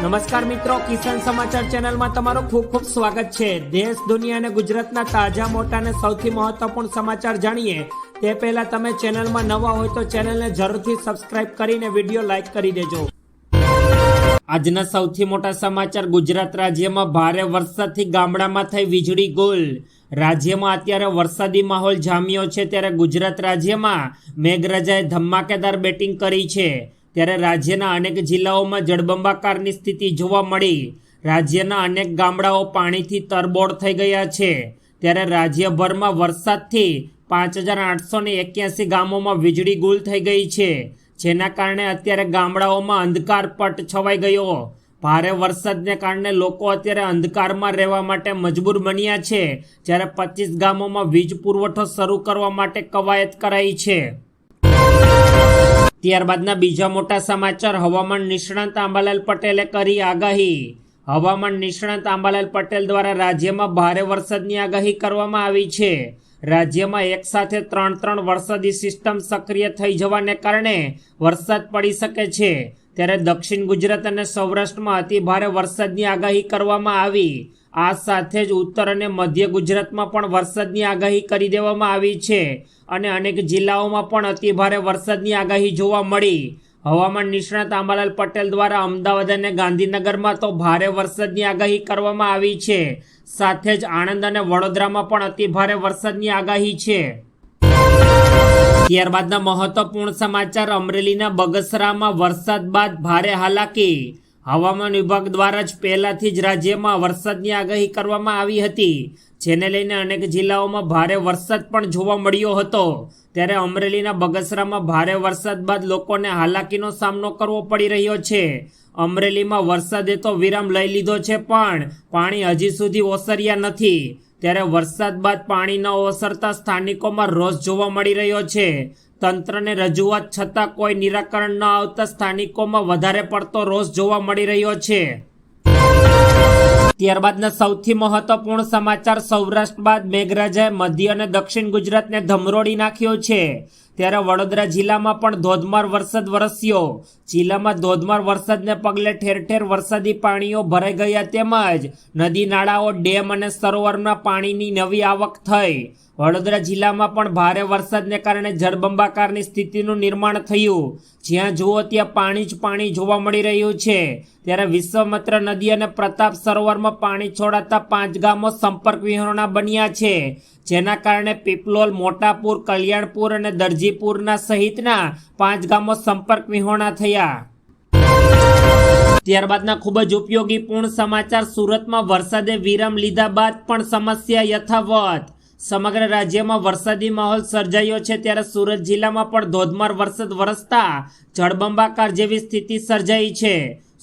નમસ્કાર મિત્રો, કિસાન સમાચાર ચેનલમાં તમારું ખૂબ ખૂબ સ્વાગત છે. દેશ, દુનિયા અને ગુજરાતના તાજા, મોટા અને સૌથી મહત્વપૂર્ણ સમાચાર જાણીએ. તે પહેલા તમે ચેનલમાં નવા હોય તો ચેનલને જરૂરથી સબસ્ક્રાઇબ કરીને વીડિયો લાઇક કરી દેજો. આજના સૌથી મોટા સમાચાર, ગુજરાત રાજ્યમાં ભારે વરસાદથી ગામડામાં થઈ વીજળી ગુલ. રાજ્યમાં અત્યારે વરસાદી માહોલ જામ્યો છે, ત્યારે ગુજરાત રાજ્યમાં મેઘરાજાએ ધમાકેદાર બેટિંગ કરી છે. ત્યારે રાજ્યના અનેક જિલ્લાઓમાં જળબંબાકારની સ્થિતિ જોવા મળી. રાજ્યના અનેક ગામડાઓ પાણીથી તરબોળ થઈ ગયા છે. ત્યારે રાજ્યભરમાં વરસાદથી પાંચ હજાર આઠસો ને એક્યાસી ગામોમાં વીજળી ગુલ થઈ ગઈ છે, જેના કારણે અત્યારે ગામડાઓમાં અંધકાર પટ છવાઈ ગયો. ભારે વરસાદને કારણે લોકો અત્યારે અંધકારમાં રહેવા માટે મજબૂર બન્યા છે, જ્યારે પચીસ ગામોમાં વીજ પુરવઠો શરૂ કરવા માટે કવાયત કરાઈ છે. ત્યારબાદના બીજા મોટા સમાચાર. હવામાન નિષ્ણાંત આંબાલાલ પટેલે કરી આગાહી. હવામાન નિષ્ણાંત આંબાલાલ પટેલ દ્વારા રાજ્યમાં ભારે વરસાદની આગાહી કરવામાં આવી છે. રાજ્યમાં એક સાથે ત્રણ ત્રણ વરસાદી સિસ્ટમ સક્રિય થઈ જવાને કારણે વરસાદ પડી શકે છે. ત્યારે દક્ષિણ ગુજરાત અને સૌરાષ્ટ્રમાં અતિ ભારે વરસાદની આગાહી કરવામાં આવી. આ સાથે જ ઉત્તર અને મધ્ય ગુજરાતમાં પણ વરસાદની આગાહી કરી દેવામાં આવી છે અને અનેક જિલ્લાઓમાં પણ અતિભારે વરસાદની આગાહી જોવા મળી. હવામાન નિષ્ણાત આંબાલાલ પટેલ દ્વારા અમદાવાદ અને ગાંધીનગરમાં તો ભારે વરસાદની આગાહી કરવામાં આવી છે. સાથે જ આણંદ અને વડોદરામાં પણ અતિભારે વરસાદની આગાહી છે. ત્યારબાદના મહત્વપૂર્ણ સમાચાર અમરેલીના બગસરામાં વરસાદ બાદ ભારે હાલાકી. હવામાન વિભાગ દ્વારા જ પહેલાથી જ રાજ્યમાં વરસાદની આગાહી કરવામાં આવી હતી. જેને લઈને અનેક જિલ્લાઓમાં ભારે વરસાદ પણ જોવા મળ્યો હતો. ત્યારે અમરેલીના બગસરામાં ભારે વરસાદ બાદ લોકોને હાલાકીનો સામનો કરવો પડી રહ્યો છે. અમરેલીમાં વરસાદે તો વિરામ લઈ લીધો છે પણ પાણી હજી સુધી ઓસર્યા નથી. ત્યારે વરસાદ બાદ પાણી ન ઓસરતા સ્થાનિકોમાં રોષ જોવા મળી રહ્યો છે. તંત્રને રજૂઆત છતાં કોઈ નિરાકરણ ન આવતા સ્થાનિકોમાં વધારે પડતો રોષ જોવા મળી રહ્યો છે. ત્યારબાદના સૌથી મહત્વપૂર્ણ સમાચાર સૌરાષ્ટ્ર બાદ મેઘરાજાએ મધ્ય અને દક્ષિણ ગુજરાતને ધમરોડી નાખ્યો છે. ત્યારે વડોદરા જિલ્લામાં પણ ધોધમાર વરસાદ વરસ્યો. જિલ્લામાં ધોધમાર વરસાદને પગલે ઠેર ઠેર વરસાદી પાણીઓ ભરાઈ ગયા તેમજ નદી નાળાઓ, ડેમ અને સરોવરના પાણીની નવી આવક થઈ. વડોદરા જિલ્લામાં પણ ભારે વરસાદને કારણે જળબંબાકારની સ્થિતિનું નિર્માણ થયું. જ્યાં જુઓ ત્યાં પાણી જ પાણી જોવા મળી રહ્યું છે. ત્યારે વિશ્વમત્ર નદી અને પ્રતાપ સરોવરમાં પાણી છોડાતા પાંચ ગામો સંપર્ક વિહોણા બન્યા છે. જેના કારણે પીપલોલ, મોટાપુર, કલ્યાણપુર અને દરજીપુરના સહિતના પાંચ ગામો સંપર્ક વિહોણા થયા. ત્યારબાદના ખૂબ જ ઉપયોગી પૂર્ણ સમાચાર સુરતમાં વરસાદે વિરામ લીધા બાદ પણ સમસ્યા યથાવત. સમગ્ર રાજ્યમાં વરસાદી માહોલ સર્જાયો છે ત્યારે સુરત જિલ્લામાં પણ ધોધમાર વરસાદ વરસતા જળબંબાકાર જેવી સ્થિતિ સર્જાઈ છે.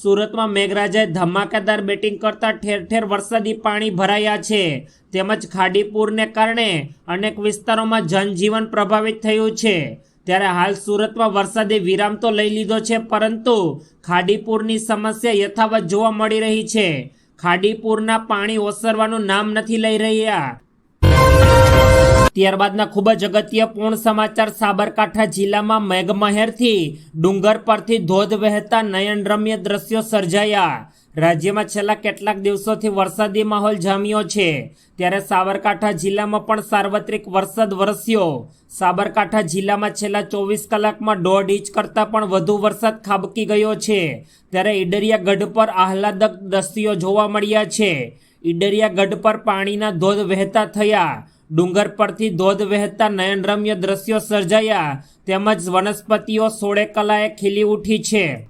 સુરતમાં મેઘરાજાએ ધમાકેદાર બેટિંગ કરતા ઠેર ઠેર વરસાદી પાણી ભરાયા છે. તેમજ ખાડીપુરને કારણે અનેક વિસ્તારોમાં જનજીવન પ્રભાવિત થયું છે. ત્યારે હાલ સુરતમાં વરસાદે વિરામ તો લઈ લીધો છે, પરંતુ ખાડીપુરની સમસ્યા યથાવત જોવા મળી રહી છે. ખાડીપુરના પાણી ઓસરવાનું નામ નથી લઈ રહ્યા. ત્યારબાદના ખૂબ જ અગત્યપૂર્ણ સમાચાર સાબરકાંઠા જિલ્લામાં મેઘમહેરથી ડુંગર પરથી ધોધ વહેતા નયનરમ્ય દ્રશ્યો સર્જાયા. રાજ્યમાં છેલ્લા કેટલાક દિવસોથી વરસાદી માહોલ જામ્યો છે. ત્યારે સાબરકાંઠા જિલ્લામાં પણ સાર્વત્રિક વરસાદ વરસ્યો. સાબરકાંઠા જિલ્લામાં છેલ્લા ચોવીસ કલાકમાં દોઢ ઇંચ કરતાં પણ વધુ વરસાદ ખાબકી ગયો છે. ત્યારે ઈડરિયા ગઢ પર આહલાદક દ્રશ્યો જોવા મળ્યા છે. ઈડરિયા ગઢ પર પાણીના ધોધ વહેતા થયા. ડુંગર પરથી ધોધ વહેતા નયનરમ્ય દ્રશ્યો સર્જાયા. તેમજ વનસ્પતિઓ સોળે કલાએ ખીલી ઉઠી છે.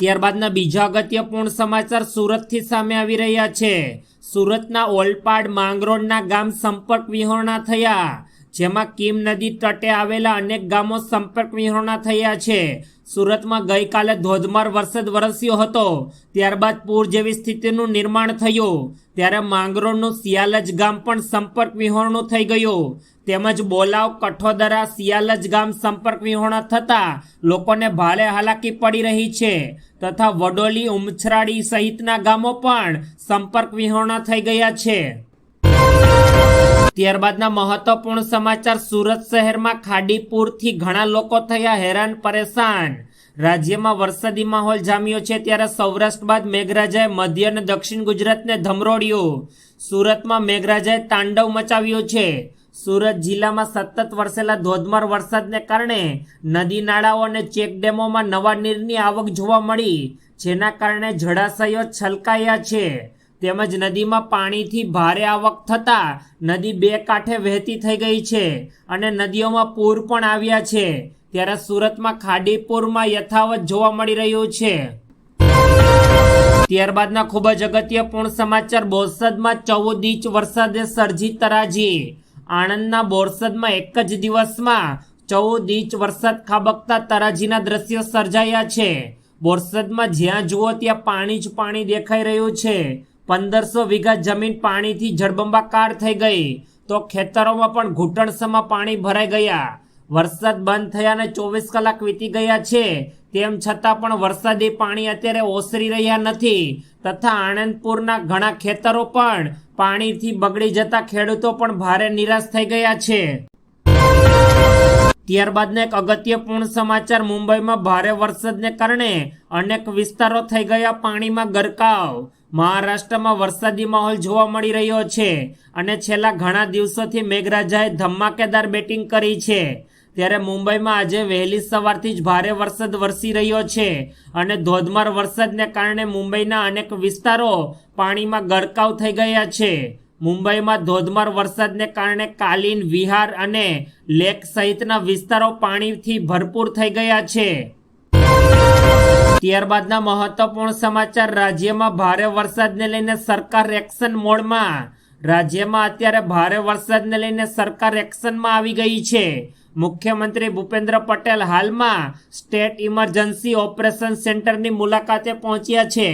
ત્યારબાદના બીજા અગત્યપૂર્ણ સમાચાર સુરતથી સામે આવી રહ્યા છે. સુરતના ઓલપાડ માંગરોળના ગામ સંપર્ક વિહોણા થયા. જેમાં કીમ નદી તટે આવેલા અનેક ગામો સંપર્ક વિહોણા થયા છે. સુરતમાં ગઈકાલે ધોધમાર વરસાદ વરસ્યો હતો. ત્યારબાદ પૂર જેવી સ્થિતિનું નિર્માણ થયું. ત્યારે માંગરોળનું સિયાલજ ગામ પણ સંપર્ક વિહોણું થઈ ગયું. તેમજ બોલાવ, કઠોદરા સિયાલજ ગામ સંપર્ક વિહોણા થતાં લોકોને ભારે હાલાકી પડી રહી છે. તથા વડોલી, ઉમછરાડી સહિતના ગામો પણ સંપર્ક વિહોણા થઈ ગયા છે. ત્યારબાદના મહત્વપૂર્ણ સમાચાર સુરત શહેરમાં ખાડીપુરથી ઘણા લોકો થયા હેરાન પરેશાન. રાજ્યમાં વરસાદી માહોલ જામ્યો છે ત્યારે સૌરાષ્ટ્ર બાદ મેઘરાજાએ મધ્ય અને દક્ષિણ ગુજરાતને ધમરોડ્યું સુરતમાં મેઘરાજાએ તાંડવ મચાવ્યું છે. સુરત જિલ્લામાં સતત વરસેલા ધોધમાર વરસાદને કારણે નદી નાળાઓ અને ચેકડેમોમાં નવા નીરની આવક જોવા મળી, જેના કારણે જળાશયો છલકાયા છે. તેમજ નદીમાં પાણીથી ભારે આવક થતાં નદી બે કાંઠે વહેતી થઈ ગઈ છે અને નદીઓમાં પૂર પણ આવ્યા છે. ત્યારે સુરતમાં ખાડીપુરમાં યથાવત જોવા મળી રહ્યું છે. ત્યારબાદના ખૂબ જ અગત્યપૂર્ણ સમાચાર બોરસદમાં ચૌદ ઇંચ વરસાદે સર્જી તરાજી. આણંદના બોરસદમાં એક જ દિવસમાં ચૌદ ઇંચ વરસાદ ખાબકતા તરાજીના દ્રશ્યો સર્જાયા છે. બોરસદમાં જ્યાં જુઓ ત્યાં પાણી જ પાણી દેખાઈ રહ્યું છે. પંદરસો વીઘા જમીન પાણીથી જળબંબાકાર થઈ ગઈ. તો ખેતરોમાં પણ ઘૂંટણસમાં પાણી ભરાઈ ગયા. વરસાદ બંધ થયાને ચોવીસ કલાક વીતી ગયા છે. તેમ છતાં પણ વરસાદી પાણી અત્યારે ઓસરી રહ્યા નથી. તથા આણંદપુરના ઘણા ખેતરો પણ પાણીથી બગડી જતા ખેડૂતો પણ ભારે નિરાશ થઈ ગયા છે. ત્યારબાદના એક અગત્યપૂર્ણ સમાચાર મુંબઈમાં ભારે વરસાદને કારણે અનેક વિસ્તારો થઈ ગયા પાણીમાં ગરકાવ. મહારાષ્ટ્રમાં વરસાદી માહોલ જોવા મળી રહ્યો છે અને છેલ્લા ઘણા દિવસોથી મેઘરાજાએ ધમાકેદાર બેટિંગ કરી છે. ત્યારે મુંબઈમાં આજે વહેલી સવારથી જ ભારે વરસાદ વરસી રહ્યો છે અને ધોધમાર વરસાદને કારણે મુંબઈના અનેક વિસ્તારો પાણીમાં ગરકાવ થઈ ગયા છે. મુંબઈમાં ધોધમાર વરસાદને કારણે કાલીન, વિહાર અને લેક સહિતના વિસ્તારો પાણીથી ભરપૂર થઈ ગયા છે. ત્યારબાદના મહત્વપૂર્ણ સમાચાર, રાજ્યમાં ભારે વરસાદને લઈને સરકાર એક્શન મોડમાં. રાજ્યમાં અત્યારે ભારે વરસાદને લઈને સરકાર એક્શનમાં આવી ગઈ છે. મુખ્યમંત્રી ભૂપેન્દ્ર પટેલ હાલમાં સ્ટેટ ઇમરજન્સી ઓપરેશન સેન્ટરની મુલાકાતે પહોંચ્યા છે.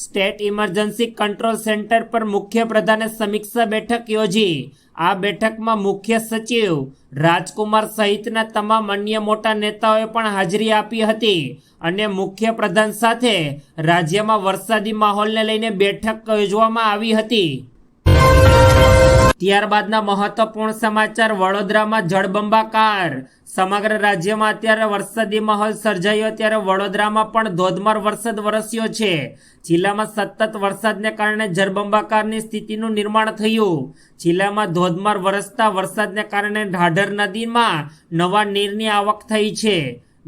સ્ટેટ ઇમરજન્સી કંટ્રોલ સેન્ટર પર મુખ્યપ્રધાને સમીક્ષા બેઠક યોજી. આ બેઠકમાં મુખ્ય સચિવ રાજકુમાર સહિતના તમામ અન્ય મોટા નેતાઓએ પણ હાજરી આપી હતી અને મુખ્યપ્રધાન સાથે રાજ્યમાં વરસાદી માહોલને લઈને બેઠક યોજવામાં આવી હતી. ત્યારબાદના મહત્વપૂર્ણ સમાચાર વડોદરામાં જળબંબાકાર. સમગ્ર રાજ્યમાં અત્યારે વરસાદી માહોલ સર્જાયો, ત્યારે વડોદરામાં પણ ધોધમાર વરસાદ વરસ્યો છે. જિલ્લામાં સતત વરસાદને કારણે જળબંબાકારની સ્થિતિનું નિર્માણ થયું. જિલ્લામાં ધોધમાર વરસતા વરસાદને કારણે ઢાઢર નદીમાં નવા નીરની આવક થઈ છે.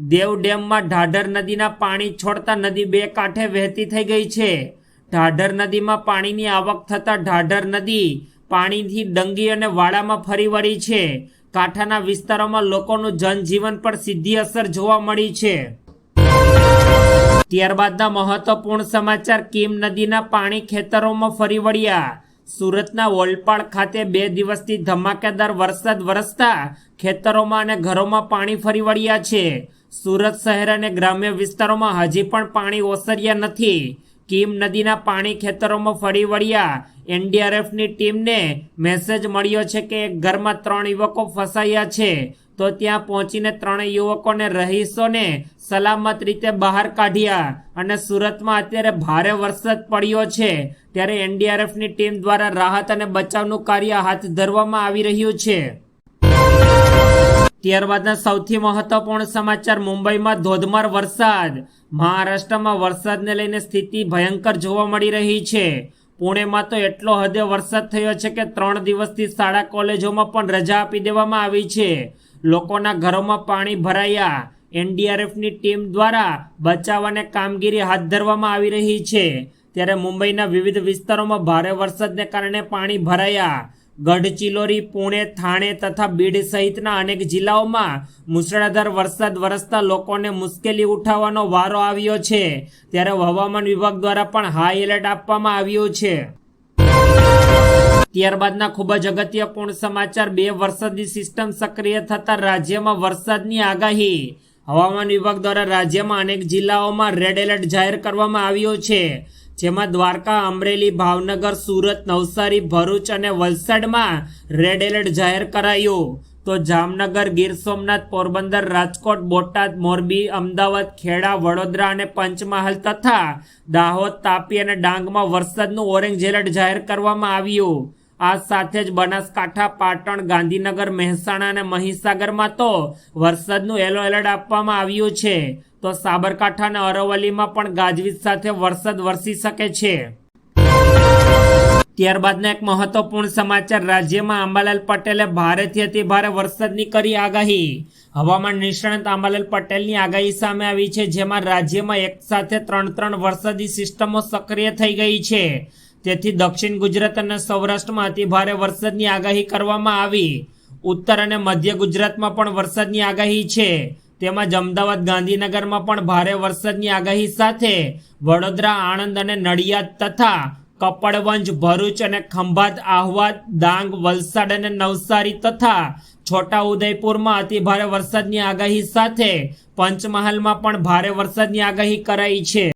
દેવ ડેમમાં ઢાઢર નદીના પાણી છોડતા નદી બે કાંઠે વહેતી થઈ ગઈ છે. ઢાઢર નદીમાં પાણીની આવક થતાં ઢાઢર નદી પાણીથી ડંગી અને વાડામાં ફરી વળી છે. કાંઠાના વિસ્તારોમાં લોકોનું જનજીવન પર સીધી અસર જોવા મળી છે. ત્યારબાદના મહત્વપૂર્ણ સમાચાર, કીમ નદીના પાણી ખેતરોમાં ફરી વળ્યા. સુરતના ઓલપાડ ખાતે બે દિવસથી ધમાકેદાર વરસાદ વરસતા ખેતરોમાં અને ઘરોમાં પાણી ફરી વળ્યા છે. સુરત શહેર અને ગ્રામ્ય વિસ્તારોમાં હજી પણ પાણી ઓસર્યા નથી. કીમ નદીના પાણી ખેતરોમાં ફરી વળ્યા. એનડીઆરએફની ટીમને મેસેજ મળ્યો છે કે એક ઘરમાં ત્રણ યુવકો ફસાયા છે. તો ત્યાં પહોંચીને ત્રણેય યુવકોને રહીશોને સલામત રીતે બહાર કાઢ્યા અને સુરતમાં અત્યારે ભારે વરસાદ પડ્યો છે. ત્યારે એનડીઆરએફની ટીમ દ્વારા રાહત અને બચાવનું કાર્ય હાથ ધરવામાં આવી રહ્યું છે. ત્યારબાદના સૌથી મહત્વપૂર્ણ સમાચાર મુંબઈમાં ધોધમાર વરસાદ. મહારાષ્ટ્રમાં વરસાદને લઈને સ્થિતિ ભયંકર જોવા મળી રહી છે. પુણેમાં તો એટલો હદે વરસાદ થયો છે કે ત્રણ દિવસથી શાળા કોલેજોમાં પણ રજા આપી દેવામાં આવી છે. લોકોના ઘરોમાં પાણી ભરાયા. એનડીઆરએફની ટીમ દ્વારા બચાવ અને કામગીરી હાથ ધરવામાં આવી રહી છે. ત્યારે મુંબઈના વિવિધ વિસ્તારોમાં ભારે વરસાદને કારણે પાણી ભરાયા. ગઢચિલોરી, પુણે, થાણે તથા બીડ સહિતના અનેક જિલ્લાઓમાં મુસળાધાર વરસાદ વરસતા લોકોને મુશ્કેલી ઉઠાવવાનો વારો આવ્યો છે. ત્યારે હવામાન વિભાગ દ્વારા પણ હાઈ એલર્ટ આપવામાં આવ્યું છે. ત્યારબાદના ખૂબ જ અગત્યપૂર્ણ સમાચાર, બે વરસાદી સિસ્ટમ સક્રિય થતા રાજ્યમાં વરસાદની આગાહી. હવામાન વિભાગ દ્વારા રાજ્યમાં અનેક જિલ્લાઓમાં રેડ એલર્ટ જાહેર કરવામાં આવ્યો છે. જેમાં દ્વારકા, અમરેલી, ભાવનગર, સુરત, નવસારી, ભરૂચ અને વલસાડમાં રેડ એલર્ટ જાહેર કરાયું. તો જામનગર, ગીર સોમનાથ, પોરબંદર, રાજકોટ, બોટાદ, મોરબી, અમદાવાદ, ખેડા, વડોદરા અને પંચમહાલ તથા દાહોદ, તાપી અને ડાંગમાં વરસાદનું ઓરેન્જ એલર્ટ જાહેર કરવામાં આવ્યું. આ સાથે જ બનાસકાંઠા, પાટણ, ગાંધીનગર, મહેસાણા અને મહીસાગરમાં તો વરસાદનું યલો એલર્ટ આપવામાં આવ્યું છે. તો સાબરકાંઠા અને અરવલ્લીમાં પણ ગાજવીજ સાથે વરસાદ વરસી શકે છે. ત્યારબાદના એક મહત્વપૂર્ણ સમાચાર, રાજ્યમાં આંબાલાલ પટેલે ભારેથી અતિ ભારે વરસાદની કરી આગાહી. હવામાન નિષ્ણાત આંબાલાલ પટેલની આગાહી સામે આવી છે, જેમાં રાજ્યમાં એક સાથે ત્રણ ત્રણ વરસાદી સિસ્ટમો સક્રિય થઈ ગઈ છે. તેથી દક્ષિણ ગુજરાત અને સૌરાષ્ટ્રમાં અતિ ભારે વરસાદની આગાહી કરવામાં આવી. ઉત્તર અને મધ્ય ગુજરાતમાં પણ વરસાદની આગાહી છે. તેમજ અમદાવાદ ગાંધીનગરમાં પણ ભારે વરસાદની આગાહી સાથે વડોદરા, આણંદ અને નડિયાદ તથા કપડવંજ, ભરૂચ અને ખંભાત આહવાદ ડાંગ, વલસાડ અને નવસારી તથા છોટા ઉદયપુરમાં અતિ ભારે વરસાદની આગાહી સાથે પંચમહાલમાં પણ ભારે વરસાદની આગાહી કરાઈ છે.